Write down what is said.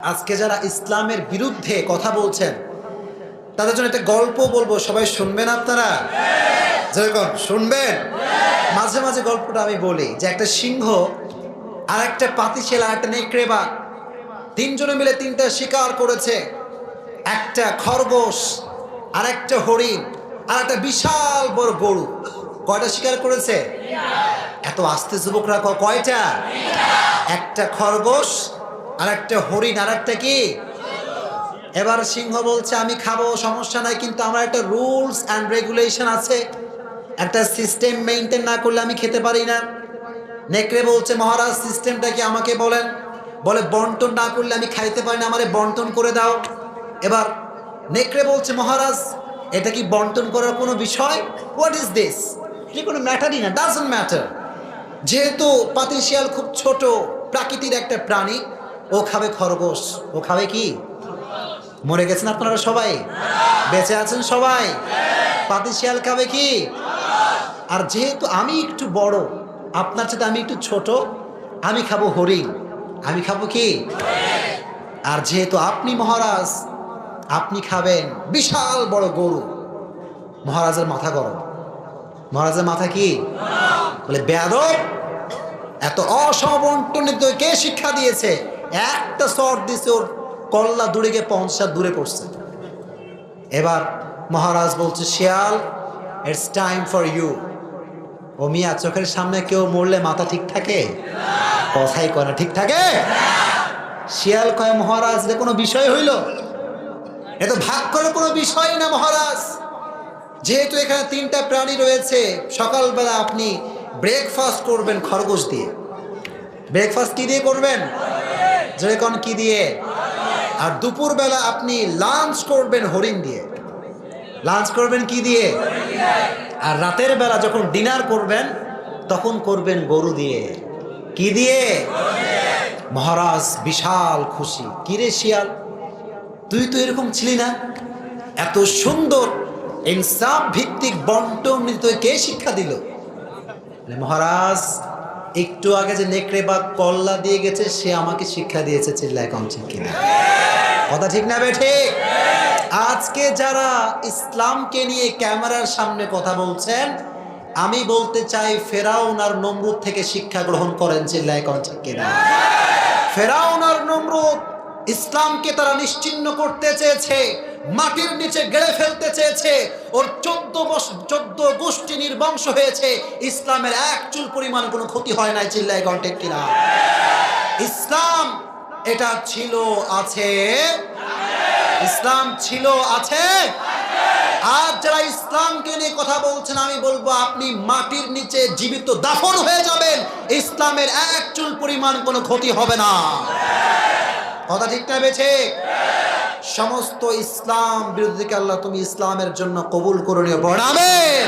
আজকে যারা ইসলামের বিরুদ্ধে কথা বলছেন, তাদের জন্য একটা গল্প বলব, সবাই শুনবেন আপনারা? যেরকম, শুনবেন? মাঝে মাঝে গল্পটা আমি বলি, যে একটা সিংহ আর একটা পাতিশেলা একটা নেকড়ে বা তিনজনে মিলে তিনটা শিকার করেছে। একটা খরগোশ, আর একটা হরিণ, আর একটা বিশাল বড় গরু। কয়টা শিকার করেছে? এত আস্তে যুবকরা কয়টা? একটা খরগোশ আর একটা হরিণ আর একটা কি? এবার সিংহ বলছে, আমি খাব, সমস্যা নাই, কিন্তু আমার একটা রুলস অ্যান্ড রেগুলেশন আছে। একটা সিস্টেম মেনটেন না করলে আমি খেতে পারি না। নেকড়ে বলছে, মহারাজ, সিস্টেমটা কি আমাকে বলেন? বলে, বন্টন না করলে আমি খাইতে পারি না, আমারে বন্টন করে দাও। এবার নেকড়ে বলছে, মহারাজ, এটা কি বন্টন করার কোনো বিষয়? হোয়াট ইজ দিস এটা কোনো ম্যাটারই না ডাজন্ট ম্যাটার যেহেতু পাতিশিয়াল খুব ছোট, প্রাকৃতির একটা প্রাণী ও খাবে খরগোশ। ও খাবে কি? মরে গেছেন আপনারা সবাই? বেঁচে আছেন সবাই? পাতিশিয়াল খাবে কি? আর যেহেতু আমি একটু বড়, আপনার সাথে আমি একটু ছোট, আমি খাব হরিণ। আমি খাব কি? আর যেহেতু আপনি মহারাজ, আপনি খাবেন বিশাল বড় গরু। মহারাজের মাথা গরম। মহারাজের মাথা কি? বলে, বেয়াদব, এত অসমবন্টনিত কে শিক্ষা দিয়েছে। একটা শট দিছে, ওর কল্লা দূরে গিয়ে পঞ্চাশ দূরে পড়ছে। এবার মহারাজ বলছে, শিয়াল ইটস টাইম ফর ইউ ও মিয়া, চোখের সামনে কেউ মরলে মাথা ঠিক থাকে? কথাই করে ঠিক থাকে? শিয়াল কয়, মহারাজ, এটা কোনো বিষয় হইল? এ তো ভাগ করার কোনো বিষয় না, মহারাজ। যেহেতু এখানে তিনটা প্রাণী রয়েছে, সকালবেলা আপনি ব্রেকফাস্ট করবেন খরগোশ দিয়ে। ব্রেকফাস্ট কি দিয়ে করবেন? যেরকম কি দিয়ে? আর দুপুরবেলা আপনি লাঞ্চ করবেন হরিণ দিয়ে। লাঞ্চ করবেন কি দিয়ে? আর রাতের বেলা যখন ডিনার করবেন, তখন করবেন গরু দিয়ে। কি দিয়ে? মহারাজ বিশাল খুশি। কিরে শিয়াল? তুই তো এরকম ছিলি না? এত সুন্দর, ইনসাফ ভিত্তিক বন্টন তোকে কে শিক্ষা দিল? মহারাজ একটু আগে যে নেকড়ে বা কল্লা দিয়ে গেছে, সে আমাকে শিক্ষা দিয়েছে চিল্লায় কম ঠিক কিনা। কথা ঠিক না বে ঠিক আজকে যারা ইসলামকে নিয়ে ক্যামেরার সামনে কথা বলছেন, আমি বলতে চাই ফেরাউন আর নমরুদ থেকে শিক্ষা গ্রহণ করেন চিল্লায় কম ঠিক কিনা। ফেরাউন আর নমরুদ ইসলামকে তারা নিশ্চিহ্ন করতে চেয়েছে, মাটির নিচে গেড়ে ফেলতে চেয়েছে, ওর চোদ্দ চোদ্দ গোষ্ঠী নির্বংশ হয়েছে, ইসলামের এক চুল পরিমাণ কোনো ক্ষতি হয় নাই চিল্লায় গন্টেক কিনা ইসলাম, এটা ছিল, আছে। ইসলাম ছিল, আছে। আজ যারা ইসলামকে নিয়ে কথা বলছেন, আমি বলব আপনি মাটির নিচে জীবিত দাফন হয়ে যাবেন, ইসলামের এক চুল পরিমাণ কোনো ক্ষতি হবে না। কথা ঠিক না বেছে সমস্ত ইসলাম বিরোধীকে আল্লাহ তুমি ইসলামের জন্য কবুল করে নিও। পড়াবেন